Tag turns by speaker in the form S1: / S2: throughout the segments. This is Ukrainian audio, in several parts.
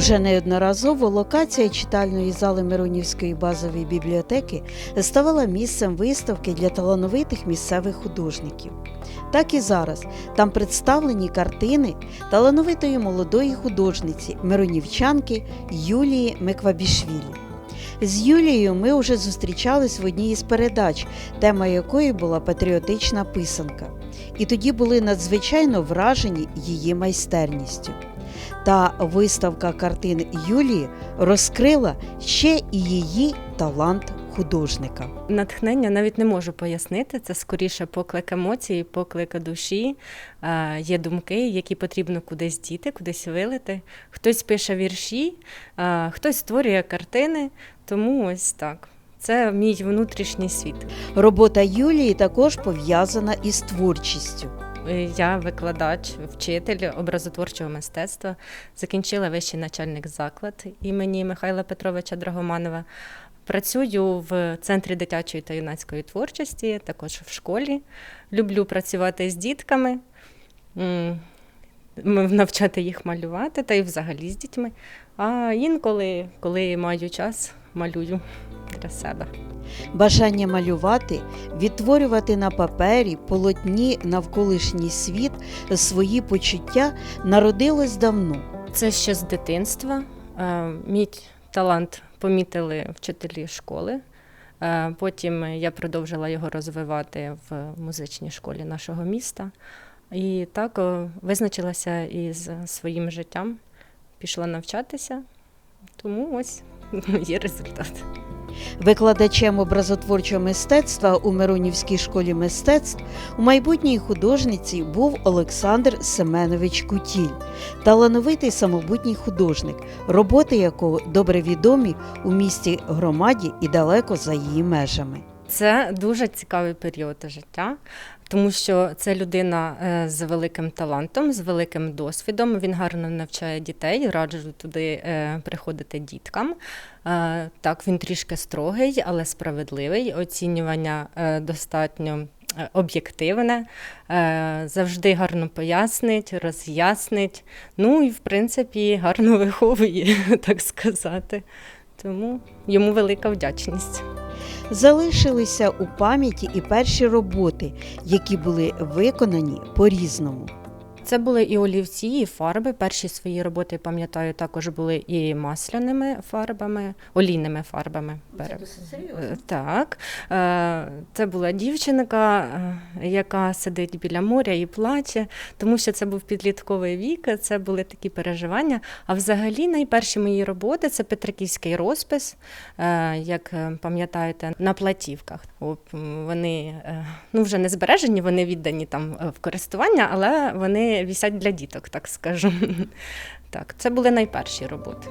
S1: Уже неодноразово локація читальної зали Миронівської базової бібліотеки ставала місцем виставки для талановитих місцевих художників. Так і зараз там представлені картини талановитої молодої художниці миронівчанки Юлії Меквабішвілі. З Юлією ми вже зустрічались в одній із передач, тема якої була патріотична писанка. І тоді були надзвичайно вражені її майстерністю. Та виставка картин Юлії розкрила ще і її талант художника.
S2: Натхнення навіть не можу пояснити. Це скоріше поклик емоцій, поклик душі. Е, Є думки, які потрібно кудись діти, кудись вилити. Хтось пише вірші, е, хтось створює картини. Тому ось так. Це мій внутрішній світ.
S1: Робота Юлії також пов'язана із творчістю.
S2: Е, Я викладач, вчитель образотворчого мистецтва. Закінчила вищий начальник заклад імені Михайла Петровича Драгоманова. Працюю в центрі дитячої та юнацької творчості, також в школі. Люблю працювати з дітками, навчати їх малювати та й взагалі з дітьми. А інколи, коли маю час, малюю для себе.
S1: Бажання малювати, відтворювати на папері, полотні навколишній світ свої почуття народилось давно.
S2: Це ще з дитинства. Е, Мій талант помітили вчителі школи. Е, Потім я продовжила його розвивати в музичній школі нашого міста. І так визначилася із своїм життям, пішла навчатися, тому ось є результат.
S1: Викладачем образотворчого мистецтва у Миронівській школі мистецтв у майбутній художниці був Олександр Семенович Кутіль, талановитий самобутній художник, роботи якого добре відомі у місті громаді і далеко за її межами.
S2: Це дуже цікавий період життя, тому що це людина е, з великим талантом, з великим досвідом. Він гарно навчає дітей, раджу туди е, приходити діткам. Е, Так, він трішки строгий, але справедливий. Оцінювання достатньо об'єктивне, завжди гарно пояснить, роз'яснить. Ну і в принципі гарно виховує, так сказати. Тому йому велика вдячність.
S1: Залишилися у пам'яті і перші роботи, які були виконані по-різному.
S2: Це були і олівці, і фарби. Перші свої роботи, пам'ятаю, також були і масляними фарбами, олійними фарбами. Е, Так. Е, Це була дівчинка, е, яка сидить біля моря і плаче, тому що це був підлітковий вік, це були такі переживання. А взагалі найперші мої роботи це Петриківський розпис, як пам'ятаєте, на платівках. Вони ну, вже не збережені, вони віддані там в користування, але вони вісять для діток, так скажу. Так, це були найперші роботи.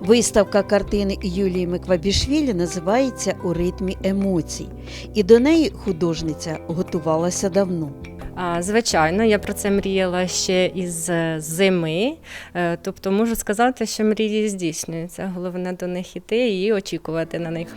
S1: Виставка картини Юлії Миквабішвілі називається У ритмі емоцій, і до неї художниця готувалася давно.
S2: Звичайно, я про це мріяла ще із е, зими. Е, Тобто можу сказати, що мрії здійснюються. Головне до них іти і очікувати на них.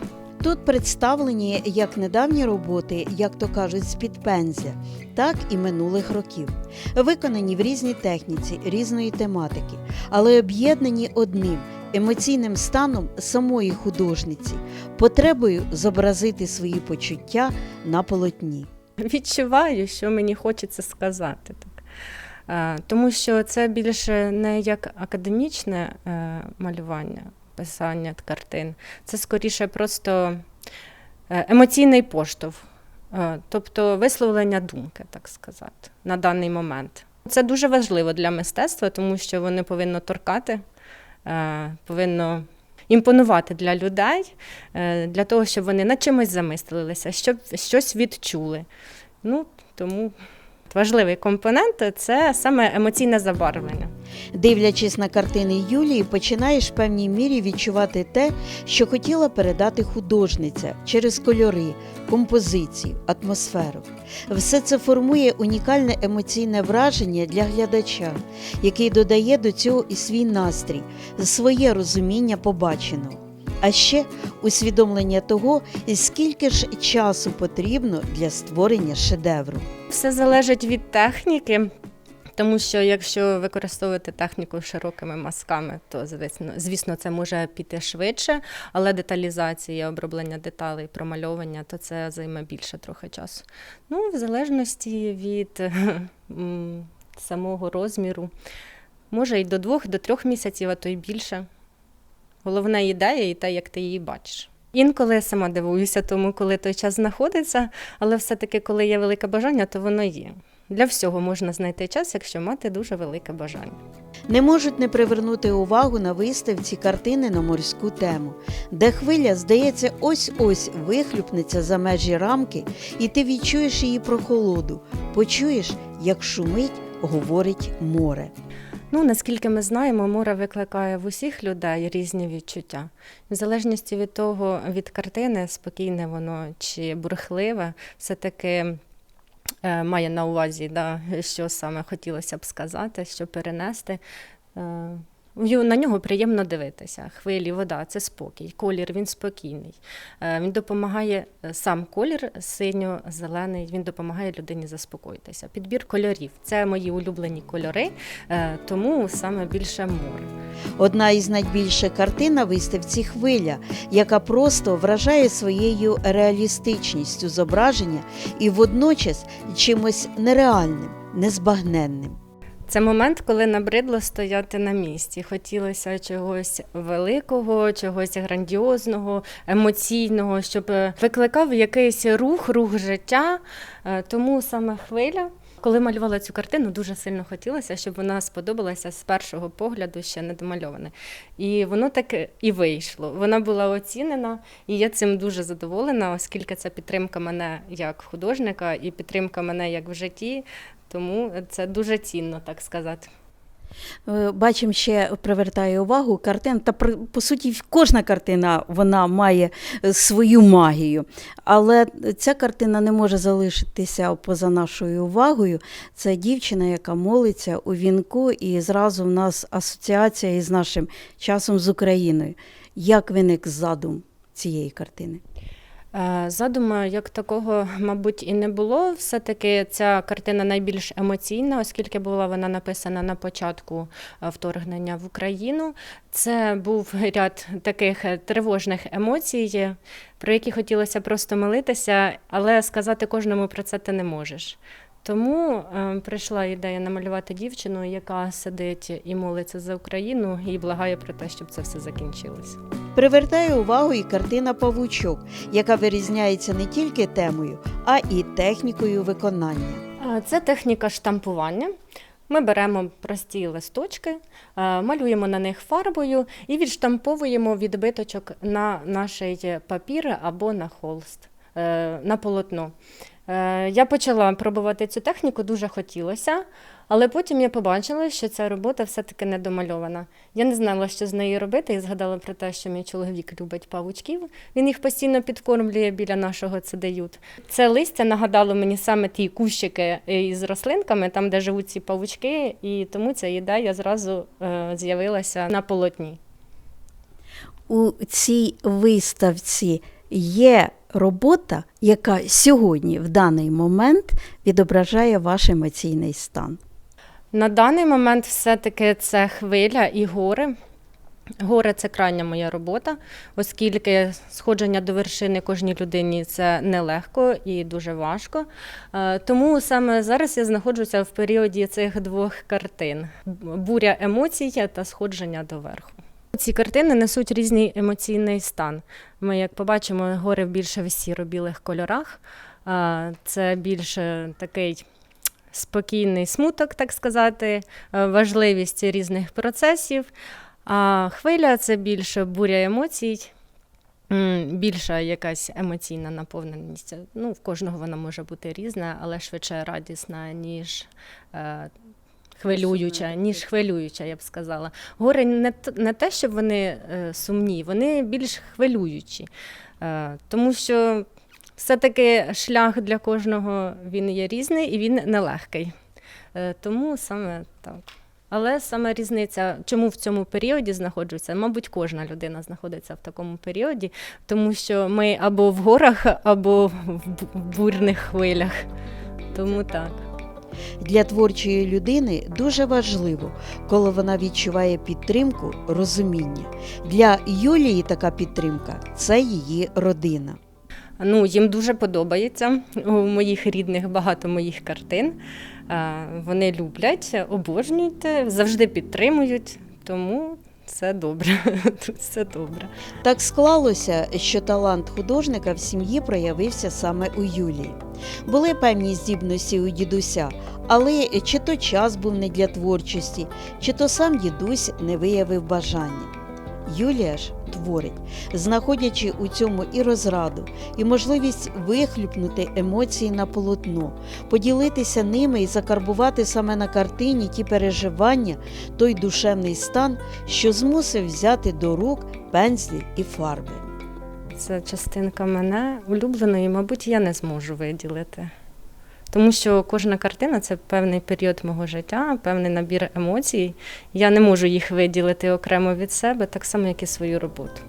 S1: Тут представлені як недавні роботи, як то кажуть, з-під пензля, так і минулих років, виконані в різній техніці, різної тематики, але об'єднані одним емоційним станом самої художниці, потребою зобразити свої почуття на полотні.
S2: Відчуваю, що мені хочеться сказати. Так. Е, Тому що це більше не як академічне е, малювання, писання картин, це скоріше просто е, емоційний поштовх, е, тобто висловлення думки, так сказати, на даний момент. Це дуже важливо для мистецтва, тому що воно повинно торкати, е, повинно імпонувати для людей, для того, щоб вони над чимось замислилися, щоб щось відчули. Ну, тому важливий компонент це саме емоційне забарвлення.
S1: Дивлячись на картини Юлії, починаєш в певній мірі відчувати те, що хотіла передати художниця через кольори, композицію, атмосферу. Все це формує унікальне емоційне враження для глядача, який додає до цього і свій настрій, своє розуміння побаченого. А ще усвідомлення того, скільки ж часу потрібно для створення шедевру.
S2: Все залежить від техніки. Тому що якщо використовувати техніку широкими мазками, то звісно, звісно, це може піти швидше, але деталізація, оброблення деталей, промальовування, то це займе більше трохи часу. Ну, в залежності від самого розміру, може і до двох, до трьох місяців, а то й більше. Головна ідея і те, як ти її бачиш. Інколи я сама дивуюся тому, коли той час знаходиться, але все-таки, коли є велике бажання, то воно є. Для всього можна знайти час, якщо мати дуже велике бажання.
S1: Не можуть не привернути увагу на виставці картини на морську тему, де хвиля, здається, ось-ось вихлюпнеться за межі рамки, і ти відчуєш її прохолоду, почуєш, як шумить, говорить море.
S2: Ну, наскільки ми знаємо, море викликає в усіх людей різні відчуття. В залежності від того, від картини, спокійне воно чи бурхливе, все-таки е, має на увазі, да, що саме хотілося б сказати, що перенести. На нього приємно дивитися. Хвилі, вода це спокій. Колір він спокійний. Е, Він допомагає е, сам колір синьо-зелений. Він допомагає людині заспокоїтися. Підбір кольорів це мої улюблені кольори, е, тому саме більше море.
S1: Одна із найбільших картин на виставці хвиля, яка просто вражає своєю реалістичністю зображення і водночас чимось нереальним, незбагненним.
S2: Це момент, коли набридло стояти на місці. Хотілося чогось великого, чогось грандіозного, емоційного, щоб е, викликав якийсь рух, рух життя. Е, Тому саме хвиля. Коли малювала цю картину, дуже сильно хотілося, щоб вона сподобалася з першого погляду, ще не домальоване. І воно так і вийшло. Вона була оцінена, і я цим дуже задоволена, оскільки це підтримка мене як художника і підтримка мене як в житті. Тому це дуже цінно, так сказати.
S1: Е, Бачимо, ще привертає увагу картин. Та по суті, кожна картина вона має е, свою магію. Але ця картина не може залишитися поза нашою увагою. Це дівчина, яка молиться у вінку, і зразу в нас асоціація із нашим часом з Україною. Як виник задум цієї картини?
S2: Е, Задуму як такого, мабуть, і не було. Все-таки ця картина найбільш емоційна, оскільки була вона написана на початку е, вторгнення в Україну. Це був ряд таких е, тривожних емоцій, про які хотілося просто молитися, але сказати кожному про це ти не можеш. Тому е, прийшла ідея намалювати дівчину, яка сидить і молиться за Україну, і благає про те, щоб це все закінчилося.
S1: Привертає увагу і картина Павучок, яка вирізняється не тільки темою, а і технікою виконання.
S2: Це техніка штампування. Ми беремо прості листочки, е, малюємо на них фарбою і відштамповуємо відбиточок на наш папір або на холст, е, на полотно. Е, Я почала пробувати цю техніку, дуже хотілося, але потім я побачила, що ця робота все-таки не домальована. Я не знала, що з нею робити, і згадала про те, що мій чоловік любить павучків. Він їх постійно підкормлює біля нашого цедеют. Це листя нагадало мені саме ті кущики із рослинками, там, де живуть ці павучки, і тому ця ідея зразу е, з'явилася на полотні.
S1: у цій виставці є робота, яка сьогодні, в даний момент, відображає ваш емоційний стан.
S2: На даний момент все-таки це хвиля і гори. Гори це крайня моя робота, оскільки сходження до вершини кожній людині це нелегко і дуже важко. Е, Тому саме зараз я знаходжуся в періоді цих двох картин: буря емоцій та сходження до верху. Ці картини несуть різний емоційний стан. Ми, як побачимо, гори більше в сіро-білих кольорах. Це більше такий спокійний смуток, так сказати, е, важливість різних процесів. А хвиля це більше буря емоцій, більша якась емоційна наповненість. Ну, в кожного вона може бути різна, але швидше радісна, ніж е, хвилююча, ніж хвилююча, я б сказала. Гори не, не те, щоб вони е, сумні, вони більш хвилюючі. Е, тому що все-таки шлях для кожного він є різний і він нелегкий. Е, тому саме так. Але саме різниця, чому в цьому періоді знаходжуся, мабуть, кожна людина знаходиться в такому періоді, тому що ми або в горах, або в бурних хвилях. Тому так.
S1: Для творчої людини дуже важливо, коли вона відчуває підтримку, розуміння. Для Юлії така підтримка це її родина.
S2: Ну, їм дуже подобається. У моїх рідних багато моїх картин. Вони люблять, обожнюють, завжди підтримують, тому це добре. Тут все добре.
S1: Так склалося, що талант художника в сім'ї проявився саме у Юлії. Були певні здібності у дідуся, але чи то час був не для творчості, чи то сам дідусь не виявив бажання. Юлія ж творить, знаходячи у цьому і розраду, і можливість вихлюпнути емоції на полотно, поділитися ними і закарбувати саме на картині ті переживання, той душевний стан, що змусив взяти до рук пензлі і фарби.
S2: Це частинка мене улюбленої, мабуть, я не зможу виділити. Тому що кожна картина це певний період мого життя, певний набір емоцій. Я не можу їх виділити окремо від себе, так само, як і свою роботу.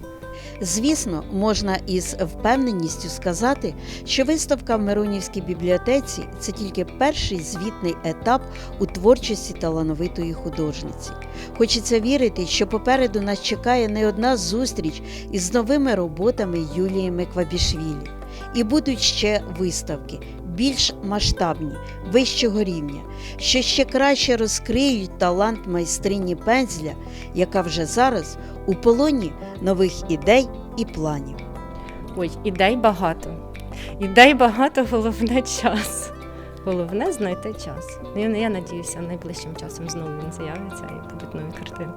S1: Звісно, можна із впевненістю сказати, що виставка в Миронівській бібліотеці це тільки перший звітний етап у творчості талановитої художниці. Хочеться вірити, що попереду нас чекає не одна зустріч із новими роботами Юлії Меквабішвілі. І будуть ще виставки, більш масштабні, вищого рівня, що ще краще розкриють талант майстрині пензля, яка вже зараз у полоні нових ідей і планів.
S2: Ой, ідей багато. Ідей багато, головне час. Головне знайти час. Я, я надіюся, найближчим часом знову він з'явиться і будуть нові картини.